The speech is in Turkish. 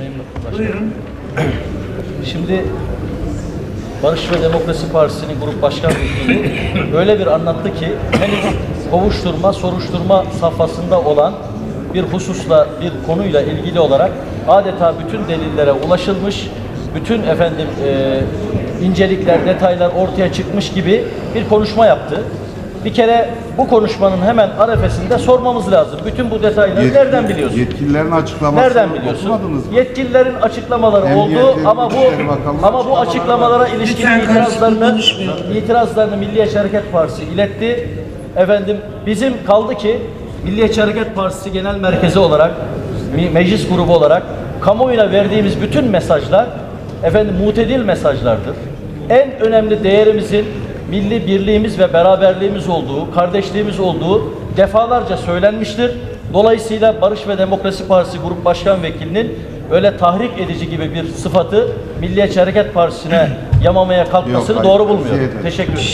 Sayın Başkanım. Buyurun. Şimdi Barış ve Demokrasi Partisi'nin grup başkan vekili öyle bir anlattı ki henüz kovuşturma, soruşturma safhasında olan bir hususla, bir konuyla ilgili olarak adeta bütün delillere ulaşılmış, bütün efendim e, incelikler, detaylar ortaya çıkmış gibi bir konuşma yaptı. Bir kere bu konuşmanın hemen arefesinde sormamız lazım. Bütün bu detayları Yetki- nereden biliyorsun? Yetkililerin açıklamasını Nereden biliyorsun? Yetkililerin açıklamaları Emniyet oldu ama bu ama bu açıklamalara ilişkin itirazlarını itirazlarını Milliyetçi Hareket Partisi iletti. Efendim bizim kaldı ki Milliyetçi Hareket Partisi Genel Merkezi olarak meclis grubu olarak kamuoyuna verdiğimiz bütün mesajlar efendim mutedil mesajlardır. En önemli değerimizin milli birliğimiz ve beraberliğimiz olduğu, kardeşliğimiz olduğu defalarca söylenmiştir. Dolayısıyla Barış ve Demokrasi Partisi Grup Başkan Vekilinin öyle tahrik edici gibi bir sıfatı Milliyetçi Hareket Partisi'ne yamamaya kalkmasını Yok, hayır, doğru bulmuyorum. ederim. Teşekkür ederim.